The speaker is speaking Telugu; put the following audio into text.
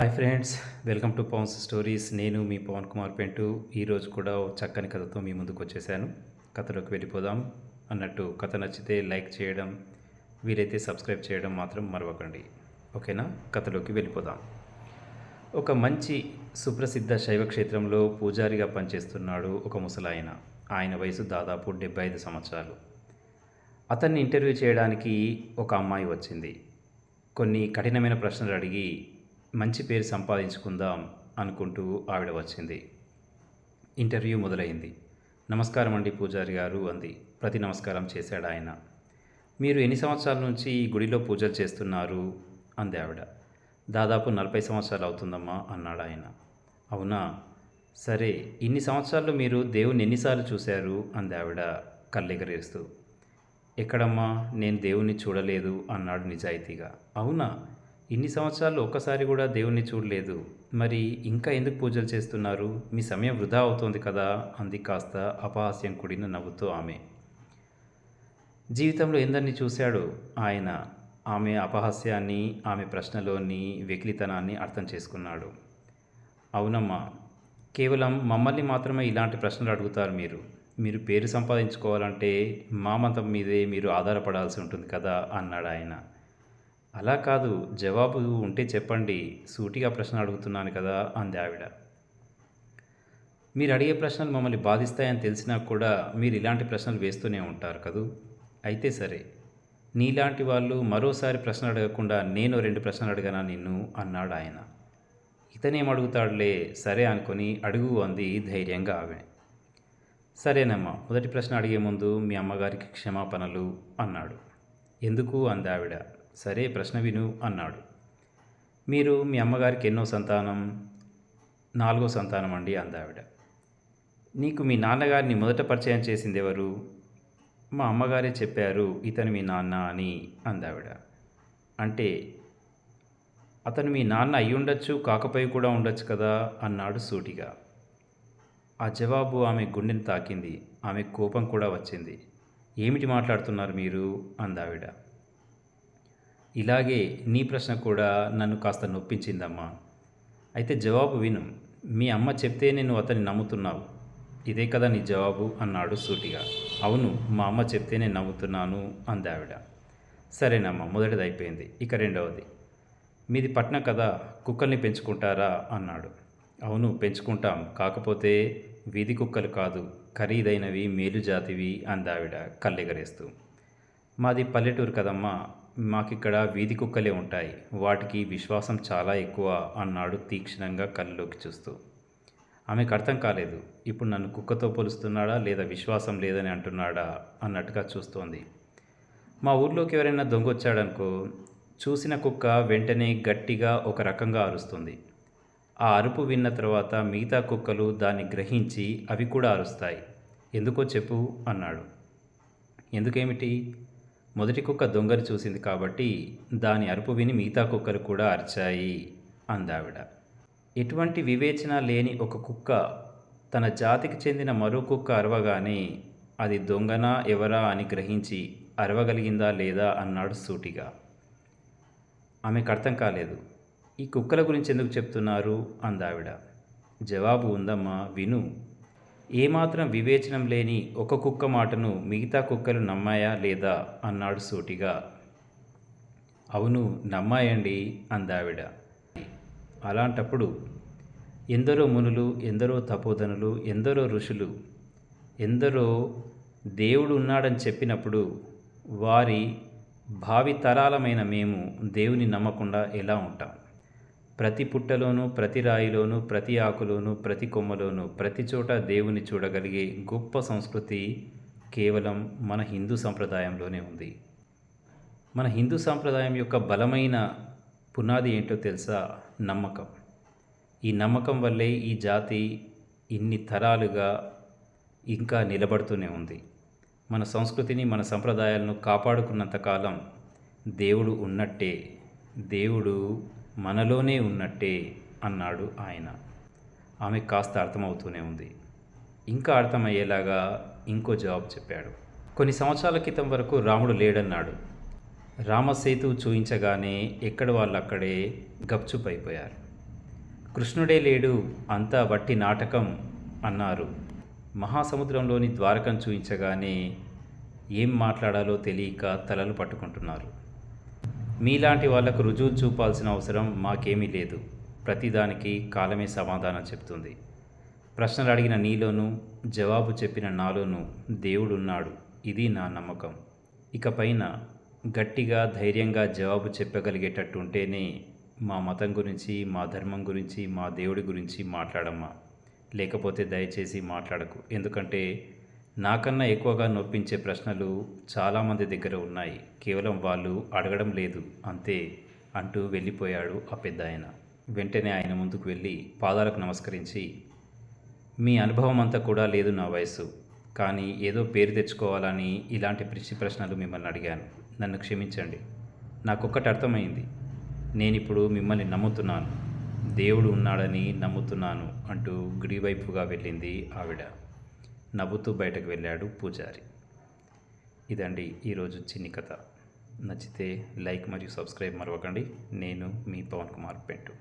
Hi friends welcome to Pavan's stories నేను మీ పవన్ కుమార్ పెంటు ఈరోజు కూడా చక్కని కథతో మీ ముందుకు వచ్చేసాను. కథలోకి వెళ్ళిపోదాం. అన్నట్టు కథ నచ్చితే లైక్ చేయడం వీలైతే సబ్స్క్రైబ్ చేయడం మాత్రం మరవకండి. ఓకేనా? కథలోకి వెళ్ళిపోదాం. ఒక మంచి సుప్రసిద్ధ శైవ క్షేత్రంలో పూజారిగా పనిచేస్తున్నాడు ఒక ముసలాయన. ఆయన వయసు దాదాపు డెబ్బై ఐదు సంవత్సరాలు. అతన్ని ఇంటర్వ్యూ చేయడానికి ఒక అమ్మాయి వచ్చింది. కొన్ని కఠినమైన ప్రశ్నలు అడిగి మంచి పేరు సంపాదించుకుందాం అనుకుంటూ ఆవిడ వచ్చింది. ఇంటర్వ్యూ మొదలైంది. నమస్కారం అండి పూజారి గారు అంది. ప్రతి నమస్కారం చేశాడు ఆయన. మీరు ఎన్ని సంవత్సరాల నుంచి ఈ గుడిలో పూజలు చేస్తున్నారు? అంది ఆవిడ. దాదాపు నలభై సంవత్సరాలు అవుతుందమ్మా అన్నాడు ఆయన. అవునా? సరే ఇన్ని సంవత్సరాల్లో మీరు దేవుని ఎన్నిసార్లు చూశారు? అంది ఆవిడ కళ్ళెగరేస్తూ. ఎక్కడమ్మా? నేను దేవుణ్ణి చూడలేదు అన్నాడు నిజాయితీగా. అవునా? ఇన్ని సంవత్సరాలు ఒక్కసారి కూడా దేవుణ్ణి చూడలేదు. మరి ఇంకా ఎందుకు పూజలు చేస్తున్నారు? మీ సమయం వృధా అవుతోంది కదా? అంది కాస్త అపహాస్యం కూడిన నవ్వుతూ ఆమె. జీవితంలో ఎందరిని చూశాడు ఆయన. ఆమె అపహాస్యాన్ని ఆమె ప్రశ్నలోని వెకిలితనాన్ని అర్థం చేసుకున్నాడు. అవునమ్మా కేవలం మమ్మల్ని మాత్రమే ఇలాంటి ప్రశ్నలు అడుగుతారు మీరు. మీరు పేరు సంపాదించుకోవాలంటే మా మతం మీదే మీరు ఆధారపడాల్సి ఉంటుంది కదా? అన్నాడు ఆయన అలా కాదు జవాబు ఉంటే చెప్పండి సూటిగా ప్రశ్న అడుగుతున్నాను కదా అంది ఆవిడ. మీరు అడిగే ప్రశ్నలు మమ్మల్ని బాధిస్తాయని తెలిసినా కూడా మీరు ఇలాంటి ప్రశ్నలు వేస్తూనే ఉంటారు కదూ? అయితే సరే నీలాంటి వాళ్ళు మరోసారి ప్రశ్న అడగకుండా నేను రెండు ప్రశ్నలు అడగనా నిన్ను? అన్నాడు ఆయన. ఇతనేం అడుగుతాడులే సరే అనుకొని అడుగు అంది ధైర్యంగా ఆమె. సరేనమ్మా మొదటి ప్రశ్న అడిగే ముందు మీ అమ్మగారికి క్షమాపణలు అన్నాడు. ఎందుకు? అంది ఆవిడ. సరే ప్రశ్న విను అన్నాడు. మీరు మీ అమ్మగారికి ఎన్నో సంతానం? నాలుగో సంతానం అండి అందావిడ. నీకు మీ నాన్నగారిని మొదట పరిచయం చేసింది ఎవరు మా అమ్మగారే చెప్పారు ఇతను మీ నాన్న అని అందావిడ. అంటే అతను మీ నాన్న అయ్యుండొచ్చు కాకపోయి కూడా ఉండొచ్చు కదా అన్నాడు సూటిగా. ఆ జవాబు ఆమె గుండెని తాకింది. ఆమె కోపం కూడా వచ్చింది. ఏమిటి మాట్లాడుతున్నారు మీరు? అందావిడ. ఇలాగే నీ ప్రశ్న కూడా నన్ను కాస్త నొప్పించిందమ్మా. అయితే జవాబు విను. మీ అమ్మ చెప్తే నేను అతన్ని నమ్ముతున్నావు. ఇదే కదా నీ జవాబు అన్నాడు సూటిగా. అవును మా అమ్మ చెప్తే నేను నమ్ముతున్నాను అందావిడ. సరేనమ్మా మొదటిది అయిపోయింది. ఇక రెండవది. మీది పట్నం కదా కుక్కల్ని పెంచుకుంటారా అన్నాడు. అవును పెంచుకుంటాం. కాకపోతే వీధి కుక్కలు కాదు ఖరీదైనవి మేలు జాతివి అందావిడ కళ్ళెగరేస్తూ. మాది పల్లెటూరు కదమ్మా. మాకిక్కడ వీధి కుక్కలే ఉంటాయి. వాటికి విశ్వాసం చాలా ఎక్కువ అన్నాడు తీక్షణంగా కళ్ళలోకి చూస్తూ. ఆమెకు అర్థం కాలేదు. ఇప్పుడు నన్ను కుక్కతో పోలుస్తున్నాడా లేదా విశ్వాసం లేదని అంటున్నాడా అన్నట్టుగా చూస్తోంది. మా ఊర్లోకి ఎవరైనా దొంగ వచ్చాడనుకో చూసిన కుక్క వెంటనే గట్టిగా ఒక రకంగా అరుస్తుంది. ఆ అరుపు విన్న తర్వాత మిగతా కుక్కలు దాన్ని గ్రహించి అవి కూడా అరుస్తాయి. ఎందుకో చెప్పు అన్నాడు. ఎందుకేమిటి? మొదటి కుక్క దొంగను చూసింది కాబట్టి దాని అరుపు విని మిగతా కుక్కలు కూడా అరిచాయి అందావిడ. ఎటువంటి వివేచన లేని ఒక కుక్క తన జాతికి చెందిన మరో కుక్క అరవగానే అది దొంగనా ఎవరా అని గ్రహించి అరవగలిగిందా లేదా అన్నాడు సూటిగా. ఆమెకు అర్థం కాలేదు. ఈ కుక్కల గురించి ఎందుకు చెప్తున్నారు? అందావిడ. జవాబు ఉందమ్మా విను. ఏమాత్రం వివేచనం లేని ఒక కుక్క మాటను మిగతా కుక్కలు నమ్మాయా లేదా? అన్నాడు సూటిగా. అవును నమ్మాయండి అందావిడ. అలాంటప్పుడు ఎందరో మునులు ఎందరో తపోధనులు ఎందరో ఋషులు ఎందరో దేవుడు ఉన్నాడని చెప్పినప్పుడు వారి భావితరాలమైన మేము దేవుని నమ్మకుండా ఎలా ఉంటాం? ప్రతి పుట్టలోనూ ప్రతి రాయిలోనూ ప్రతి ఆకులోనూ ప్రతి కొమ్మలోనూ ప్రతి చోట దేవుని చూడగలిగే గొప్ప సంస్కృతి కేవలం మన హిందూ సంప్రదాయంలోనే ఉంది. మన హిందూ సాంప్రదాయం యొక్క బలమైన పునాది ఏంటో తెలుసా? నమ్మకం. ఈ నమ్మకం వల్లే ఈ జాతి ఇన్ని తరాలుగా ఇంకా నిలబడుతూనే ఉంది. మన సంస్కృతిని మన సంప్రదాయాలను కాపాడుకున్నంతకాలం దేవుడు ఉన్నట్టే. దేవుడు మనలోనే ఉన్నట్టే అన్నాడు ఆయన. ఆమె కాస్త అర్థమవుతూనే ఉంది. ఇంకా అర్థమయ్యేలాగా ఇంకో జవాబు చెప్పాడు. కొన్ని సంవత్సరాల క్రితం వరకు రాముడు లేడన్నాడు. రామసేతు చూయించగానే ఎక్కడ వాళ్ళక్కడే గప్చుపైపోయారు. అయిపోయారు కృష్ణుడే లేడు అంతా వట్టి నాటకం అన్నారు. మహాసముద్రంలోని ద్వారకం చూయించగానే ఏం మాట్లాడాలో తెలియక తలలు పట్టుకుంటున్నారు. మీలాంటి వాళ్ళకు రుజువు చూపాల్సిన అవసరం మాకేమీ లేదు. ప్రతిదానికి కాలమే సమాధానం చెప్తుంది. ప్రశ్నలు అడిగిన నీలోనూ జవాబు చెప్పిన నాలోనూ దేవుడున్నాడు. ఇది నా నమ్మకం. ఇకపైన గట్టిగా ధైర్యంగా జవాబు చెప్పగలిగేటట్టు ఉంటేనే మా మతం గురించి మా ధర్మం గురించి మా దేవుడి గురించి మాట్లాడమ్మా. లేకపోతే దయచేసి మాట్లాడకు. ఎందుకంటే నాకన్నా ఎక్కువగా నొప్పించే ప్రశ్నలు చాలామంది దగ్గర ఉన్నాయి. కేవలం వాళ్ళు అడగడం లేదు. అంతే అంటూ వెళ్ళిపోయాడు ఆ పెద్ద ఆయన వెంటనే ఆయన ముందుకు వెళ్ళి పాదాలకు నమస్కరించి మీ అనుభవం అంతా కూడా లేదు నా వయసు కానీ ఏదో పేరు తెచ్చుకోవాలని ఇలాంటి పిచ్చి ప్రశ్నలు మిమ్మల్ని అడిగాను. నన్ను క్షమించండి. నాకొక్కటి అర్థమైంది. నేనిప్పుడు మిమ్మల్ని నమ్ముతున్నాను. దేవుడు ఉన్నాడని నమ్ముతున్నాను అంటూ గుడివైపుగా వెళ్ళింది ఆవిడ. నవ్వుతూ బయటకు వెళ్ళాడు పూజారి. ఇదండి ఈరోజు చిన్ని కథ. నచ్చితే లైక్ మరియు సబ్స్క్రైబ్ మరవకండి. నేను మీ పవన్ కుమార్ పెంటు